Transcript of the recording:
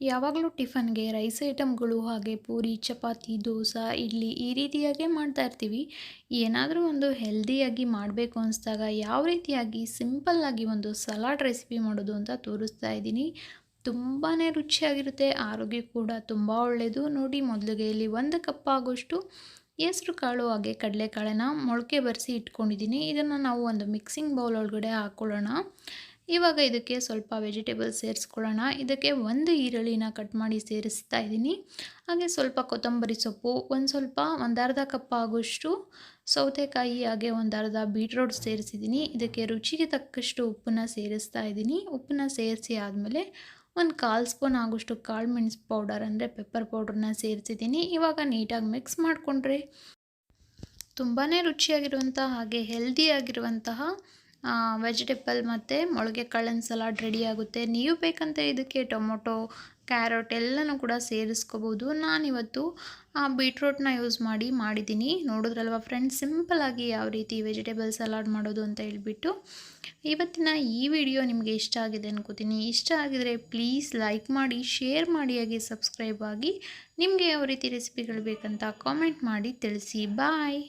ಯಾವಾಗಲೂ ಟಿಫನ್ಗೆ ರೈಸ್ ಐಟಮ್ಗಳು ಹಾಗೆ ಪೂರಿ, ಚಪಾತಿ, ದೋಸೆ ಇಡ್ಲಿ ಈ ರೀತಿಯಾಗೇ ಮಾಡ್ತಾ ಇರ್ತೀವಿ. ಏನಾದರೂ ಒಂದು ಹೆಲ್ದಿಯಾಗಿ ಮಾಡಬೇಕು ಅನಿಸಿದಾಗ ಯಾವ ರೀತಿಯಾಗಿ ಸಿಂಪಲ್ಲಾಗಿ ಒಂದು ಸಲಾಡ್ ರೆಸಿಪಿ ಮಾಡೋದು ಅಂತ ತೋರಿಸ್ತಾ ಇದ್ದೀನಿ. ತುಂಬಾ ರುಚಿಯಾಗಿರುತ್ತೆ, ಆರೋಗ್ಯ ಕೂಡ ತುಂಬ ಒಳ್ಳೆಯದು ನೋಡಿ ಮೊದಲಿಗೆ ಇಲ್ಲಿ ಒಂದು ಕಪ್ ಆಗೋಷ್ಟು ಹೆಸರು ಕಾಳು ಹಾಗೆ ಕಡಲೆಕಾಳನ್ನು ಮೊಳಕೆ ಬರೆಸಿ ಇಟ್ಕೊಂಡಿದ್ದೀನಿ. ಇದನ್ನು ನಾವು ಒಂದು ಮಿಕ್ಸಿಂಗ್ ಬೌಲ್ ಒಳಗಡೆ ಹಾಕ್ಕೊಳ್ಳೋಣ ಇವಾಗ ಇದಕ್ಕೆ ಸ್ವಲ್ಪ ವೆಜಿಟೇಬಲ್ ಸೇರಿಸ್ಕೊಳ್ಳೋಣ. ಇದಕ್ಕೆ ಒಂದು ಈರುಳ್ಳಿನ ಕಟ್ ಮಾಡಿ ಸೇರಿಸ್ತಾ ಇದ್ದೀನಿ. ಹಾಗೆ ಸ್ವಲ್ಪ ಕೊತ್ತಂಬರಿ ಸೊಪ್ಪು, ಒಂದು ಸ್ವಲ್ಪ, ಒಂದು ಅರ್ಧ ಕಪ್ ಆಗೋಷ್ಟು ಸೌತೆಕಾಯಿ, ಹಾಗೆ ಒಂದು ಅರ್ಧ ಬೀಟ್ರೋಟ್ ಸೇರಿಸಿದ್ದೀನಿ. ಇದಕ್ಕೆ ರುಚಿಗೆ ತಕ್ಕಷ್ಟು ಉಪ್ಪನ್ನ ಸೇರಿಸ್ತಾ ಇದ್ದೀನಿ. ಉಪ್ಪನ್ನ ಸೇರಿಸಿ ಆದಮೇಲೆ ಒಂದು ಕಾಲು ಸ್ಪೂನ್ ಆಗೋಷ್ಟು ಕಾಳು ಮೆಣಸು ಪೌಡರ್ ಅಂದರೆ ಪೆಪ್ಪರ್ ಪೌಡ್ರನ್ನ ಸೇರಿಸಿದ್ದೀನಿ. ಇವಾಗ ನೀಟಾಗಿ ಮಿಕ್ಸ್ ಮಾಡಿಕೊಂಡ್ರೆ ತುಂಬಾ ರುಚಿಯಾಗಿರುವಂಥ ಹಾಗೆ ಹೆಲ್ದಿಯಾಗಿರುವಂತಹ ವೆಜಿಟೇಬಲ್ ಮತ್ತು ಮೊಳಗೆ ಕಾಳಿನ ಸಲಾಡ್ ರೆಡಿ ಆಗುತ್ತೆ. ನೀವು ಬೇಕಂತ ಇದಕ್ಕೆ ಟೊಮೊಟೊ ಕ್ಯಾರೆಟ್ ಎಲ್ಲನೂ ಕೂಡ ಸೇರಿಸ್ಕೋಬೋದು. ನಾನಿವತ್ತು ಬೀಟ್ರೋಟ್ನ ಯೂಸ್ ಮಾಡಿ ಮಾಡಿದ್ದೀನಿ. ನೋಡಿದ್ರಲ್ವ ಫ್ರೆಂಡ್ಸ್ ಸಿಂಪಲಾಗಿ ಯಾವ ರೀತಿ ವೆಜಿಟೇಬಲ್ ಸಲಾಡ್ ಮಾಡೋದು ಅಂತ ಹೇಳ್ಬಿಟ್ಟು. ಇವತ್ತಿನ ಈ ವಿಡಿಯೋ ನಿಮಗೆ ಇಷ್ಟ ಆಗಿದೆ ಅನ್ಕೋತೀನಿ. ಇಷ್ಟ ಆಗಿದರೆ ಪ್ಲೀಸ್ ಲೈಕ್ ಮಾಡಿ ಶೇರ್ ಮಾಡಿ, ಹಾಗೆ ಸಬ್ಸ್ಕ್ರೈಬ್ ಆಗಿ. ನಿಮಗೆ ಯಾವ ರೀತಿ ರೆಸಿಪಿಗಳು ಬೇಕಂತ ಕಾಮೆಂಟ್ ಮಾಡಿ ತಿಳಿಸಿ. ಬಾಯ್